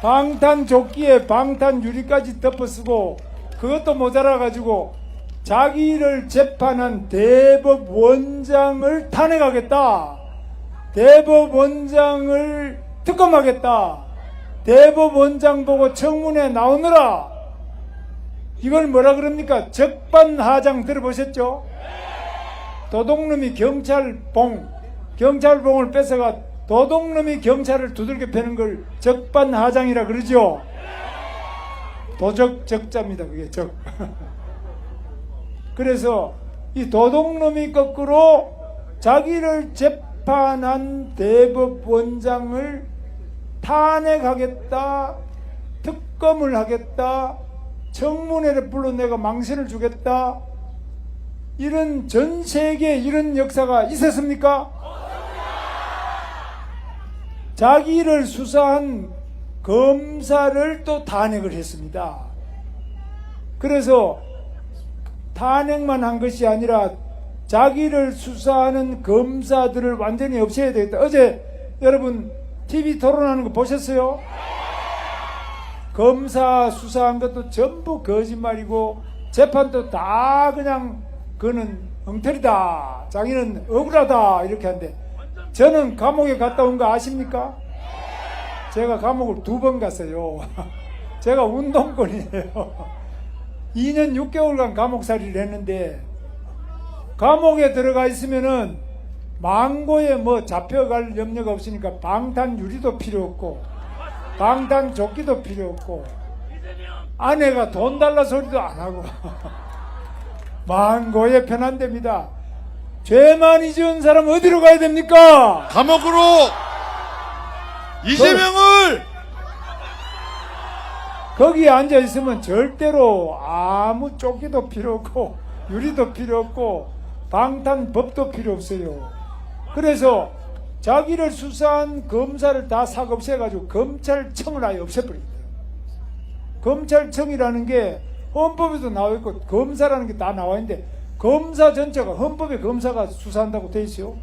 방탄조끼에 방탄유리까지 덮어쓰고 그것도 모자라가지고 자기를 재판한 대법원장을 탄핵하겠다. 대법원장을 특검하겠다. 대법원장 보고 청문회 나오느라 이걸 뭐라 그럽니까? 적반하장 들어보셨죠? 도둑놈이 경찰봉, 경찰봉을 뺏어가 도둑놈이 경찰을 두들겨 패는 걸 적반하장이라 그러죠? 도적 적자입니다, 그게 적. 그래서 이 도둑놈이 거꾸로 자기를 재판한 대법원장을 탄핵하겠다, 특검을 하겠다, 청문회를 불러 내가 망신을 주겠다, 이런 전 세계에 이런 역사가 있었습니까? 자기를 수사한 검사를 또 탄핵을 했습니다. 그래서 탄핵만 한 것이 아니라 자기를 수사하는 검사들을 완전히 없애야 되겠다. 어제 여러분 TV 토론하는 거 보셨어요? 검사 수사한 것도 전부 거짓말이고 재판도 다 그냥 그는 엉터리다. 자기는 억울하다. 이렇게 한데 저는 감옥에 갔다 온 거 아십니까? 제가 감옥을 두 번 갔어요. 제가 운동권이에요. 2년 6개월간 감옥살이를 했는데 감옥에 들어가 있으면은 망고에 뭐 잡혀갈 염려가 없으니까 방탄 유리도 필요 없고 방탄 조끼도 필요 없고 아내가 돈 달라 소리도 안 하고 망고에 편한답니다. 죄 많이 지은 사람 어디로 가야 됩니까? 감옥으로 이재명을 거기에 앉아 있으면 절대로 아무 조끼도 필요 없고 유리도 필요 없고 방탄법도 필요 없어요. 그래서 자기를 수사한 검사를 다싹 없애가지고 검찰청을 아예 없애버립니다. 검찰청이라는 게 헌법에도 나와 있고 검사라는 게 다 나와 있는데 검사 전체가 헌법에 검사가 수사한다고 돼 있어요.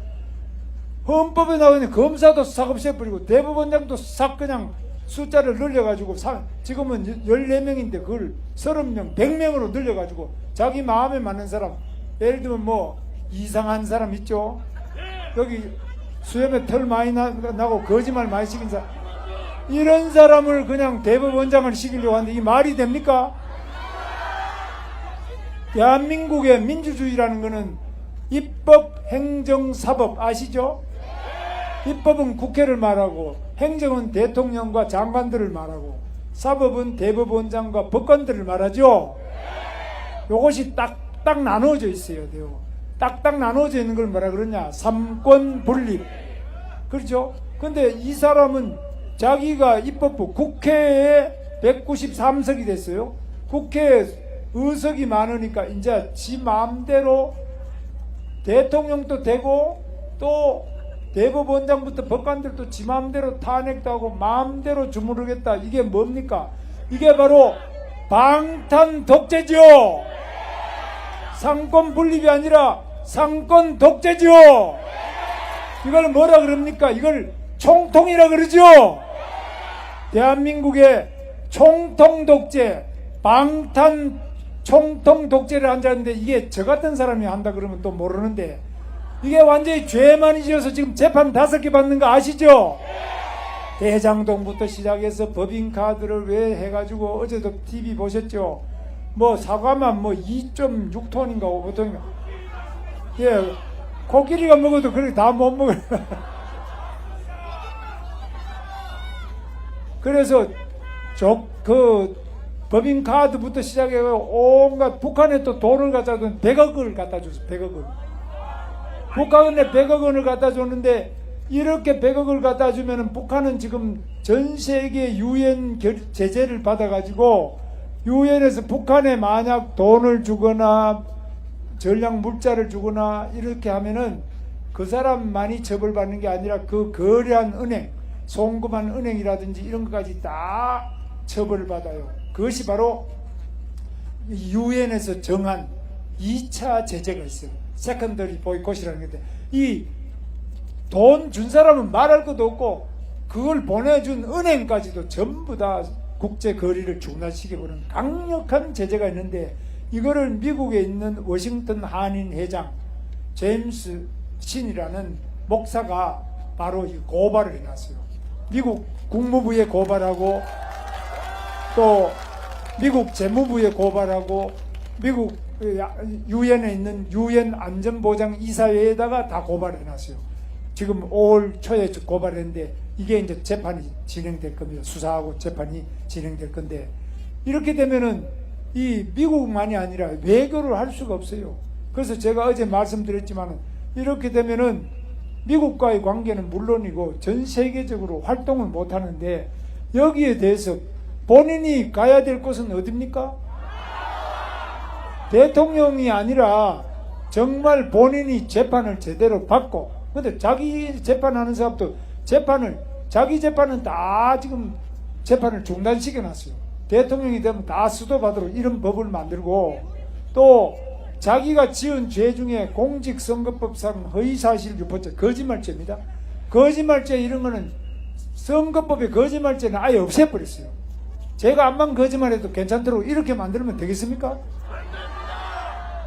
헌법에 나와 있는 검사도 싹 없애버리고 대법원장도 싹 그냥 숫자를 늘려가지고 사- 지금은 14명인데 그걸 30명, 100명으로 늘려가지고 자기 마음에 맞는 사람 예를 들면 뭐 이상한 사람 있죠? 여기 수염에 털 많이 나, 나고 거짓말 많이 시킨 사람 이런 사람을 그냥 대법원장을 시키려고 하는데 이 말이 됩니까? 대한민국의 민주주의라는 것은 입법, 행정, 사법 아시죠? 입법은 국회를 말하고 행정은 대통령과 장관들을 말하고 사법은 대법원장과 법관들을 말하죠. 요것이 딱딱 나누어져 있어야 돼요. 딱딱 나누어져 있는 걸 뭐라 그러냐? 삼권 분립. 그렇죠? 근데 이 사람은 자기가 입법부 국회에 193석이 됐어요. 국회에 의석이 많으니까 이제 지 마음대로 대통령도 되고 또 대법원장부터 법관들도 지 마음대로 탄핵도 하고 마음대로 주무르겠다. 이게 뭡니까? 이게 바로 방탄 독재죠. 상권 분립이 아니라 상권 독재죠. 이걸 뭐라 그럽니까? 이걸 총통이라 그러죠. 대한민국의 총통 독재, 방탄 총통 독재를 한다는데 이게 저 같은 사람이 한다 그러면 또 모르는데 이게 완전히 죄 많이 지어서 지금 재판 다섯 개 받는 거 아시죠? 대장동부터 시작해서 법인카드를 왜 해가지고 어제도 TV 보셨죠? 뭐 사과만 뭐 2.6톤인가 5톤인가 예 코끼리가 먹어도 그렇게 다 못 먹어요 그래서 저 그 법인 카드부터 시작해서 온갖 북한에 또 돈을 갖다 준 100억을 갖다 줬어 100억을 북한에 100억 원을 갖다 줬는데 이렇게 100억을 갖다 주면은 북한은 지금 전 세계 유엔 결- 제재를 받아가지고 유엔에서 북한에 만약 돈을 주거나 전략 물자를 주거나 이렇게 하면은 그 사람만이 처벌받는 게 아니라 그 거래한 은행, 송금한 은행이라든지 이런 것까지 다 처벌을 받아요. 그것이 바로 유엔에서 정한 2차 제재가 있어요. 세컨더리 보이콧이라는 건데 이 돈 준 사람은 말할 것도 없고 그걸 보내준 은행까지도 전부 다 국제 거리를 중단시켜버리는 강력한 제재가 있는데 이거를 미국에 있는 워싱턴 한인 회장 제임스 신이라는 목사가 바로 이 고발을 해놨어요. 미국 국무부에 고발하고 또 미국 재무부에 고발하고 미국 유엔에 있는 유엔 안전보장 이사회에다가 다 고발해 놨어요. 지금 5월 초에 고발했는데 이게 이제 재판이 진행될 겁니다. 수사하고 재판이 진행될 건데 이렇게 되면은 이 미국만이 아니라 외교를 할 수가 없어요. 그래서 제가 어제 말씀드렸지만 이렇게 되면은 미국과의 관계는 물론이고 전 세계적으로 활동을 못 하는데 여기에 대해서 본인이 가야 될 곳은 어딥니까? 대통령이 아니라 정말 본인이 재판을 제대로 받고 근데 자기 재판하는 사람도 재판을 자기 재판은 다 지금 재판을 중단시켜 놨어요. 대통령이 되면 다 수도받도록 이런 법을 만들고 또 자기가 지은 죄 중에 공직선거법상 허위사실 유포죄 거짓말죄입니다. 거짓말죄 이런 거는 선거법의 거짓말죄는 아예 없애버렸어요. 제가 암만 거짓말해도 괜찮도록 이렇게 만들면 되겠습니까?